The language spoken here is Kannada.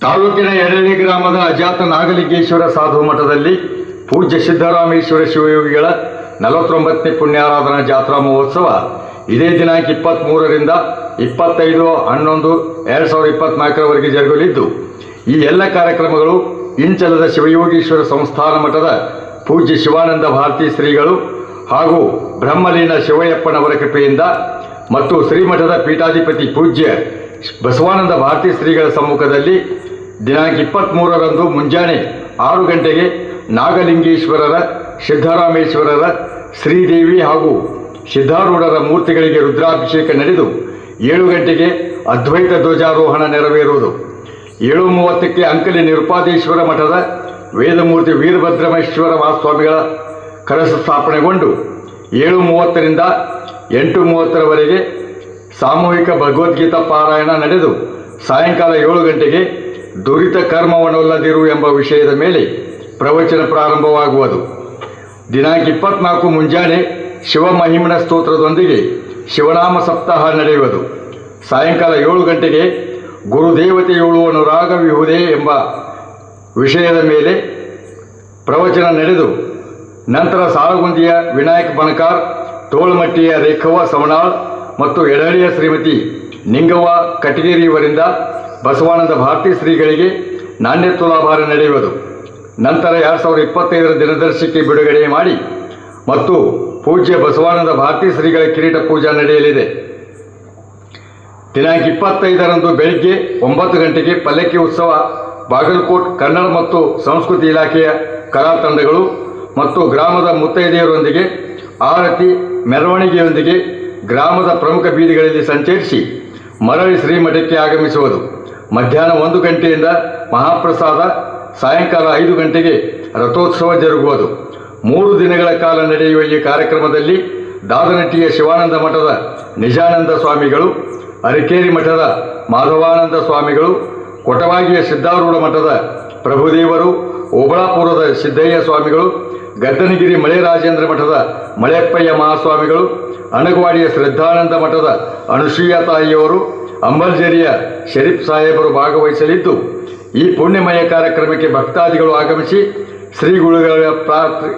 ತಾಲೂಕಿನ ಎರಡನೇ ಗ್ರಾಮದ ಅಜಾತ ನಾಗಲಿಂಗೇಶ್ವರ ಸಾಧು ಮಠದಲ್ಲಿ ಪೂಜ್ಯ ಸಿದ್ದರಾಮೇಶ್ವರ ಶಿವಯೋಗಿಗಳ ನಲವತ್ತೊಂಬತ್ತನೇ ಪುಣ್ಯಾರಾಧನಾ ಜಾತ್ರಾ ಮಹೋತ್ಸವ ಇದೇ ದಿನಾಂಕ ಇಪ್ಪತ್ತ್ಮೂರರಿಂದ ಇಪ್ಪತ್ತೈದು, ಹನ್ನೊಂದು, ಎರಡು ಸಾವಿರದ ಇಪ್ಪತ್ನಾಲ್ಕರವರೆಗೆ ಜರುಗಲಿದ್ದು, ಈ ಎಲ್ಲ ಕಾರ್ಯಕ್ರಮಗಳು ಇಂಚಲದ ಶಿವಯೋಗೀಶ್ವರ ಸಂಸ್ಥಾನ ಮಠದ ಪೂಜ್ಯ ಶಿವಾನಂದ ಭಾರತಿ ಶ್ರೀಗಳು ಹಾಗೂ ಬ್ರಹ್ಮಲೀನ ಶಿವಯಪ್ಪನವರ ಕೃಪೆಯಿಂದ ಮತ್ತು ಶ್ರೀಮಠದ ಪೀಠಾಧಿಪತಿ ಪೂಜ್ಯ ಬಸವಾನಂದ ಭಾರತೀ ಶ್ರೀಗಳ ಸಮ್ಮುಖದಲ್ಲಿ ದಿನಾಂಕ ಇಪ್ಪತ್ತ್ಮೂರರಂದು ಮುಂಜಾನೆ ಆರು ಗಂಟೆಗೆ ನಾಗಲಿಂಗೇಶ್ವರರ ಸಿದ್ದರಾಮೇಶ್ವರರ ಶ್ರೀದೇವಿ ಹಾಗೂ ಸಿದ್ಧಾರೂಢರ ಮೂರ್ತಿಗಳಿಗೆ ರುದ್ರಾಭಿಷೇಕ ನಡೆದು ಏಳು ಗಂಟೆಗೆ ಅದ್ವೈತ ಧ್ವಜಾರೋಹಣ ನೆರವೇರುವುದು. ಏಳು ಮೂವತ್ತಕ್ಕೆ ಅಂಕಲಿ ನಿರುಪಾದೇಶ್ವರ ಮಠದ ವೇದಮೂರ್ತಿ ವೀರಭದ್ರಮೇಶ್ವರ ಮಹಾಸ್ವಾಮಿಗಳ ಕಲಶ ಸ್ಥಾಪನೆಗೊಂಡು ಏಳು ಮೂವತ್ತರಿಂದ ಎಂಟು ಮೂವತ್ತರವರೆಗೆ ಸಾಮೂಹಿಕ ಭಗವದ್ಗೀತಾ ಪಾರಾಯಣ ನಡೆದು ಸಾಯಂಕಾಲ ಏಳು ಗಂಟೆಗೆ ದುರಿತ ಕರ್ಮವನ್ನೊಲ್ಲದಿರು ಎಂಬ ವಿಷಯದ ಮೇಲೆ ಪ್ರವಚನ ಪ್ರಾರಂಭವಾಗುವುದು. ದಿನಾಂಕ ಇಪ್ಪತ್ನಾಲ್ಕು ಮುಂಜಾನೆ ಶಿವಮಹಿಮನ ಸ್ತೋತ್ರದೊಂದಿಗೆ ಶಿವನಾಮ ಸಪ್ತಾಹ ನಡೆಯುವುದು. ಸಾಯಂಕಾಲ ಏಳು ಗಂಟೆಗೆ ಗುರುದೇವತೆಯೋಳು ಅನುರಾಗ ವಿಹುದೇ ಎಂಬ ವಿಷಯದ ಮೇಲೆ ಪ್ರವಚನ ನಡೆದು ನಂತರ ಸಾಲಗುಂದಿಯ ವಿನಾಯಕ ಬಣಕಾರ್, ತೋಳ್ಮಟ್ಟಿಯ ರೇಖವ ಸವಣಾಳ್ ಮತ್ತು ಎಡಹಳ್ಳಿಯ ಶ್ರೀಮತಿ ನಿಂಗವ್ವ ಕಟಗೇರಿಯವರಿಂದ ಬಸವಾನಂದ ಭಾರತೀ ಶ್ರೀಗಳಿಗೆ ನಾಣ್ಯ ತುಲಾಭಾರ ನಡೆಯುವುದು. ನಂತರ ಎರಡು ಸಾವಿರದ ಇಪ್ಪತ್ತೈದರ ದಿನದರ್ಶಿಕೆ ಬಿಡುಗಡೆ ಮಾಡಿ ಮತ್ತು ಪೂಜ್ಯ ಬಸವಾನಂದ ಭಾರತಿ ಶ್ರೀಗಳ ಕಿರೀಟ ಪೂಜಾ ನಡೆಯಲಿದೆ. ದಿನಾಂಕ ಇಪ್ಪತ್ತೈದರಂದು ಬೆಳಿಗ್ಗೆ ಒಂಬತ್ತು ಗಂಟೆಗೆ ಪಲ್ಲಕ್ಕಿ ಉತ್ಸವ, ಬಾಗಲಕೋಟ್, ಕನ್ನಡ ಮತ್ತು ಸಂಸ್ಕೃತಿ ಇಲಾಖೆಯ ಕಲಾ ತಂಡಗಳು ಮತ್ತು ಗ್ರಾಮದ ಮುತ್ತೈದೆಯರೊಂದಿಗೆ ಆರತಿ, ಮೆರವಣಿಗೆಯೊಂದಿಗೆ ಗ್ರಾಮದ ಪ್ರಮುಖ ಬೀದಿಗಳಲ್ಲಿ ಸಂಚರಿಸಿ ಮರಳಿ ಶ್ರೀಮಠಕ್ಕೆ ಆಗಮಿಸುವುದು. ಮಧ್ಯಾಹ್ನ ಒಂದು ಗಂಟೆಯಿಂದ ಮಹಾಪ್ರಸಾದ, ಸಾಯಂಕಾಲ ಐದು ಗಂಟೆಗೆ ರಥೋತ್ಸವ ಜರುಗುವುದು. ಮೂರು ದಿನಗಳ ಕಾಲ ನಡೆಯುವ ಈ ಕಾರ್ಯಕ್ರಮದಲ್ಲಿ ದಾದನಟ್ಟಿಯ ಶಿವಾನಂದ ಮಠದ ನಿಜಾನಂದ ಸ್ವಾಮಿಗಳು, ಅರಕೇರಿ ಮಠದ ಮಾಧವಾನಂದ ಸ್ವಾಮಿಗಳು ಕೊಟವಾಗಿಯ ಸಿದ್ಧಾರೂಢ ಮಠದ ಪ್ರಭುದೇವರು, ಓಬಳಾಪುರದ ಸಿದ್ದಯ್ಯ ಸ್ವಾಮಿಗಳು, ಗದ್ದನಗಿರಿ ಮಳೆರಾಜೇಂದ್ರ ಮಠದ ಮಳೆಪ್ಪಯ್ಯ ಮಹಾಸ್ವಾಮಿಗಳು, ಅಣಗವಾಡಿಯ ಶ್ರದ್ಧಾನಂದ ಮಠದ ಅನುಸೂಯ ತಾಯಿಯವರು, ಅಂಬಲ್ಜೇರಿಯ ಶರೀಫ್ ಸಾಹೇಬರು ಭಾಗವಹಿಸಲಿದ್ದು, ಈ ಪುಣ್ಯಮಯ ಕಾರ್ಯಕ್ರಮಕ್ಕೆ ಭಕ್ತಾದಿಗಳು ಆಗಮಿಸಿ ಶ್ರೀಗುರುಗಳ ಪ್ರಾರ್ಥನೆ